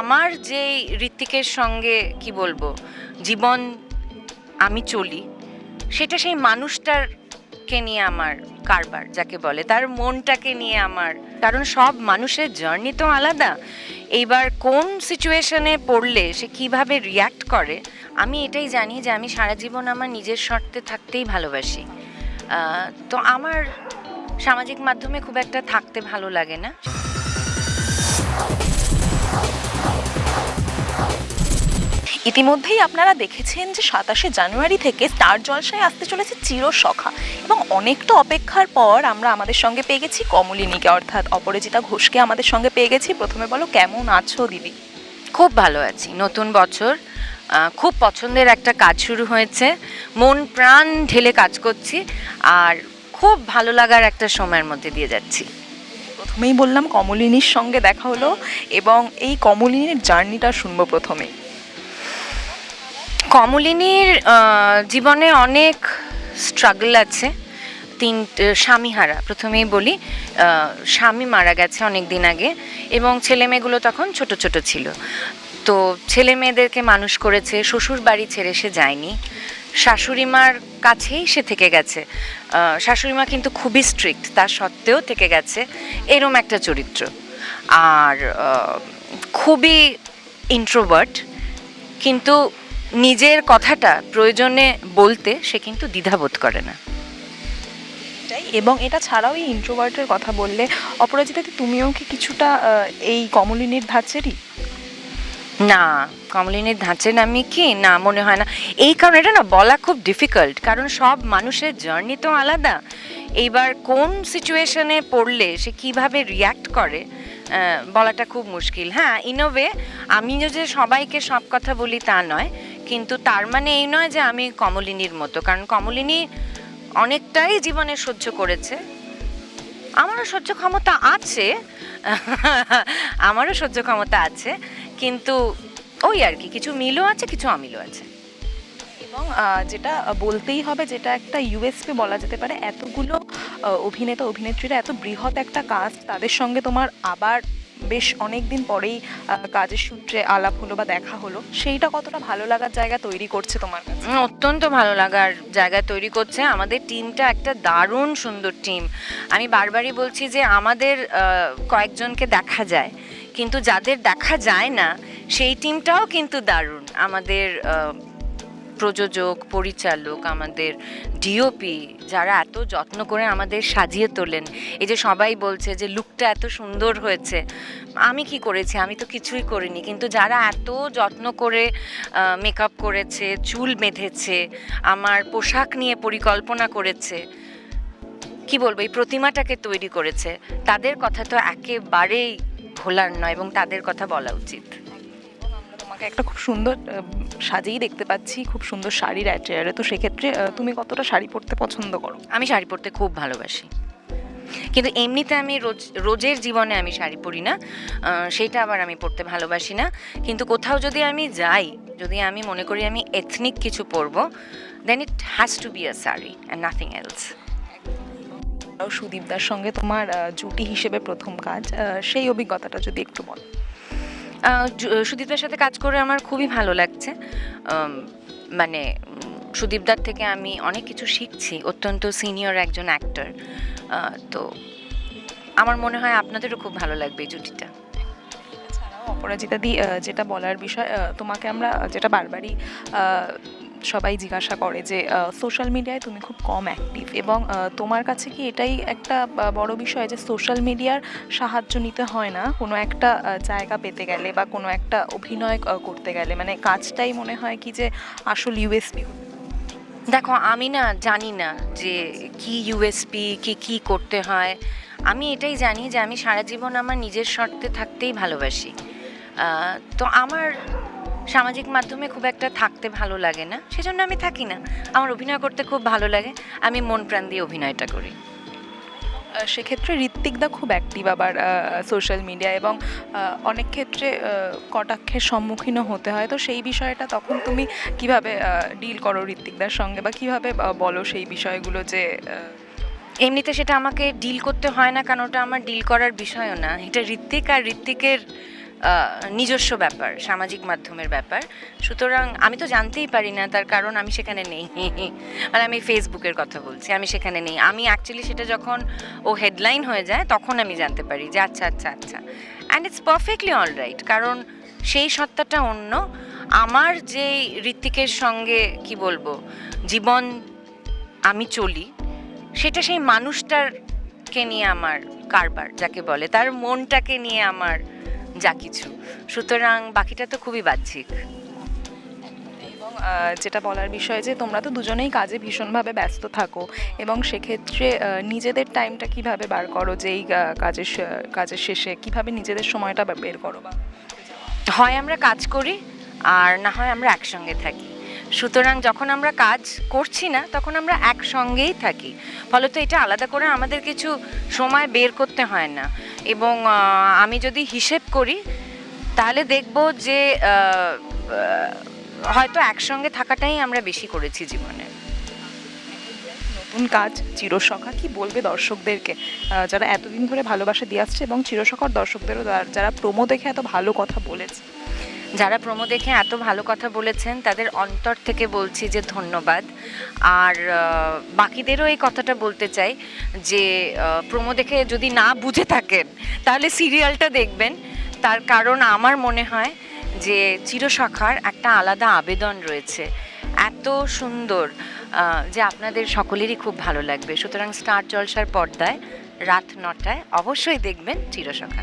আমার যে ঋত্বিকের সঙ্গে, কি বলব, জীবন আমি চলি, সেটা সেই মানুষটারকে নিয়ে আমার কারবার, যাকে বলে, তার মনটাকে নিয়ে আমার, কারণ সব মানুষের জার্নি তো আলাদা। এইবার কোন সিচুয়েশনে পড়লে সে কীভাবে রিয়্যাক্ট করে, আমি এটাই জানি যে আমি সারা জীবন আমার নিজের শর্তে থাকতেই ভালোবাসি। তো আমার সামাজিক মাধ্যমে খুব একটা থাকতে ভালো লাগে না। ইতিমধ্যেই আপনারা দেখেছেন যে সাতাশে জানুয়ারি থেকে স্টার জলসায় আসতে চলেছে চিরসখা এবং অনেকটা অপেক্ষার পর আমরা আমাদের সঙ্গে পেয়ে গেছি কমলিনীকে অর্থাৎ অপরাজিতা ঘোষকে আমাদের সঙ্গে পেয়ে গেছি। প্রথমে বলো কেমন আছো দিদি? খুব ভালো আছি। নতুন বছর খুব পছন্দের একটা কাজ শুরু হয়েছে। মন প্রাণ ঢেলে কাজ করছি আর খুব ভালো লাগার একটা সময়ের মধ্যে দিয়ে যাচ্ছি। প্রথমেই বললাম কমলিনীর সঙ্গে দেখা হলো এবং এই কমলিনীর জার্নিটা শুনব প্রথমে কমলিনীর জীবনে অনেক স্ট্রাগল আছে। তিন স্বামীহারা। প্রথমেই বলি স্বামী মারা গেছে অনেক দিন আগে এবং ছেলে মেয়েগুলো তখন ছোট ছোট ছিল। তো ছেলে মেয়েদেরকে মানুষ করেছে, শ্বশুর বাড়ি ছেড়ে সে যায়নি। শাশুড়ি মার কাছেই সে থেকে গেছে। শাশুড়ি মা কিন্তু খুবই স্ট্রিক্ট তার সত্ত্বেও থেকে গেছে। এরম একটা চরিত্র। আর খুবই ইন্ট্রোভার্ট কিন্তু নিজের কথাটা প্রয়োজনে বলতে সে কিন্তু দ্বিধাবোধ করে না। এবং এটা ছাড়াও এই ইন্ট্রোভার্টের কথা বললে অপরাজিতা তুমিও কি কিছুটা এই কমলিনীর ধাঁচেরই? না কমলিনীর ধাঁচের আমি কি? না মনে হয় না। এই কারণে এটা না বলা খুব ডিফিকাল্ট কারণ সব মানুষের জার্নি তো আলাদা। এইবার কোন সিচুয়েশনে পড়লে সে কীভাবে রিয়্যাক্ট করে বলাটা খুব মুশকিল। হ্যাঁ ইনোভে আমি যে সবাইকে সব কথা বলি তা নয় কিন্তু তার মানে এই নয় যে আমি কমলিনীর মতো, কারণ কমলিনী অনেকটাই জীবনে সহ্য করেছে। আমারও সহ্য ক্ষমতা আছে, আমারও সহ্য ক্ষমতা আছে, কিন্তু ওই আর কি, কিছু মিলও আছে, কিছু অমিলও আছে। এবং যেটা বলতেই হবে, যেটা একটা ইউএসপি বলা যেতে পারে, এতগুলো অভিনেতা, অভিনেত্রীরা এত বৃহৎ একটা কাজ তাদের সঙ্গে তোমার আবার বেশ অনেক দিন পরেই কাজের সূত্রে আলাপ হলো বা দেখা হলো। সেইটা কতটা ভালো লাগার জায়গা তৈরি করছে তোমার কাছে? অত্যন্ত ভালো লাগার জায়গা তৈরি করছে। আমাদের টিমটা একটা দারুণ সুন্দর টিম। আমি বারবারই বলছি যে আমাদের কয়েকজনকে দেখা যায়। কিন্তু যাদের দেখা যায় না, সেই টিমটাও কিন্তু দারুণ। আমাদের প্রযোজক, পরিচালক, আমাদের ডিওপি যারা এত যত্ন করে আমাদের সাজিয়ে তোলেন। এই যে সবাই বলছে যে, লুকটা এত সুন্দর হয়েছে। আমি কি করেছি? আমি তো কিছুই করিনি। কিন্তু যারা এত যত্ন করে মেকআপ করেছে, চুল বেঁধেছে, আমার পোশাক নিয়ে পরিকল্পনা করেছে, কি বলব? এই প্রতিমাটাকে তৈরি করেছে, তাদের কথা তো একেবারেই ভোলার নয় এবং তাদের কথা বলা উচিত। তোমাকে একটা খুব সুন্দর সাজেই দেখতে পাচ্ছি খুব সুন্দর শাড়ির অ্যাটেয়ারে তো সেক্ষেত্রে তুমি কতটা শাড়ি পরতে পছন্দ করো? আমি শাড়ি পরতে খুব ভালোবাসি। কিন্তু এমনিতে আমি রোজ রোজের জীবনে আমি শাড়ি পরি না সেইটা আবার আমি পরতে ভালোবাসি না। কিন্তু কোথাও যদি আমি যাই যদি আমি মনে করি আমি এথনিক কিছু পরবো then it has to be a sari and nothing else সুদীপদার সঙ্গে তোমার জুটি হিসেবে প্রথম কাজ সেই অভিজ্ঞতাটা যদি একটু বলো। সুদীপদার সাথে কাজ করে আমার খুবই ভালো লাগছে। মানে সুদীপদার থেকে আমি অনেক কিছু শিখছি, অত্যন্ত সিনিয়র একজন অ্যাক্টর তো আমার মনে হয় আপনাদেরও খুব ভালো লাগবে এই জুটিটা। অপরাজিতা দি যেটা বলার বিষয় তোমাকে আমরা যেটা বারবারই সবাই জিজ্ঞাসা করে যে সোশ্যাল মিডিয়ায় তুমি খুব কম অ্যাক্টিভ এবং তোমার কাছে কি এটাই একটা বড় বিষয় যে সোশ্যাল মিডিয়ার সাহায্য নিতে হয় না? কোনো একটা জায়গা পেতে গেলে বা কোনো একটা অভিনয় করতে গেলে? মানে কাজটাই মনে হয় কি যে আসল ইউএসপি দেখো, আমি না জানি না যে কি ইউএসপি কি কি করতে হয়। আমি এটাই জানি যে আমি সারা জীবন আমার নিজের শর্তে থাকতেই ভালোবাসি। তো আমার সামাজিক মাধ্যমে খুব একটা থাকতে ভালো লাগে না সেজন্য আমি থাকি না। আমার অভিনয় করতে খুব ভালো লাগে আমি মন প্রাণ দিয়ে অভিনয়টা করি। সেক্ষেত্রে ঋত্বিকদা খুব অ্যাক্টিভ আবার সোশ্যাল মিডিয়া এবং অনেক ক্ষেত্রে কটাক্ষের সম্মুখীনও হতে হয়। তো সেই বিষয়টা তখন তুমি কীভাবে ডিল করো ঋত্বিকদার সঙ্গে বা কীভাবে বলো সেই বিষয়গুলো যে এমনিতে সেটা আমাকে ডিল করতে হয় না কারণ ওটা আমার ডিল করার বিষয়ও না। এটা ঋত্বিক আর ঋত্বিকের নিজস্ব ব্যাপার, সামাজিক মাধ্যমের ব্যাপার। সুতরাং আমি তো জানতেই পারি না, তার কারণ আমি সেখানে নেই। মানে আমি ফেসবুকের কথা বলছি, আমি সেখানে নেই। আমি অ্যাকচুয়ালি সেটা যখন ও হেডলাইন হয়ে যায়, তখন আমি জানতে পারি যে আচ্ছা আচ্ছা আচ্ছা। And it's perfectly all right কারণ সেই সত্তাটা অন্য। আমার যে ঋত্বিকের সঙ্গে, কি বলব, জীবন আমি চলি, সেটা সেই মানুষটারকে নিয়ে আমার কারবার, যাকে বলে, তার মনটাকে নিয়ে আমার যা কিছু। সুতরাং বাকিটা তো খুবই বাহ্যিক। এবং যেটা বলার বিষয় যে তোমরা তো দুজনেই কাজে ভীষণভাবে ব্যস্ত থাকো এবং সেক্ষেত্রে নিজেদের টাইমটা কীভাবে বার করো যে এই কাজের কাজের শেষে? কীভাবে নিজেদের সময়টা বের করো বা? হয় আমরা কাজ করি আর না হয় আমরা একসঙ্গে থাকি। সুতরাং যখন আমরা কাজ করছি না, তখন আমরা একসঙ্গেই থাকি। ফলত এটা আলাদা করে আমাদের কিছু সময় বের করতে হয় না। এবং আমি যদি হিসেব করি, তাহলে দেখব যে হয়তো একসঙ্গে থাকাটাই আমরা বেশি করেছি জীবনে। নতুন কাজ, চিরসখা কি বলবে দর্শকদেরকে? যারা এতদিন ধরে ভালোবাসা দিয়ে আসছে এবং চিরসখার দর্শকদেরও যারা প্রোমো দেখে এত ভালো কথা বলেছে। যারা প্রোমো দেখে এত ভালো কথা বলেছেন, তাদের অন্তর থেকে বলছি যে ধন্যবাদ। আর বাকিদেরও এই কথাটা বলতে চাই যে প্রোমো দেখে যদি না বুঝে থাকেন, তাহলে সিরিয়ালটা দেখবেন। তার কারণ আমার মনে হয় যে চিরশাখার একটা আলাদা আবেদন রয়েছে। এত সুন্দর যে আপনাদের সকলেরই খুব ভালো লাগবে। সুতরাং স্টার জলসার পর্দায় রাত নটায় অবশ্যই দেখবেন চিরসখা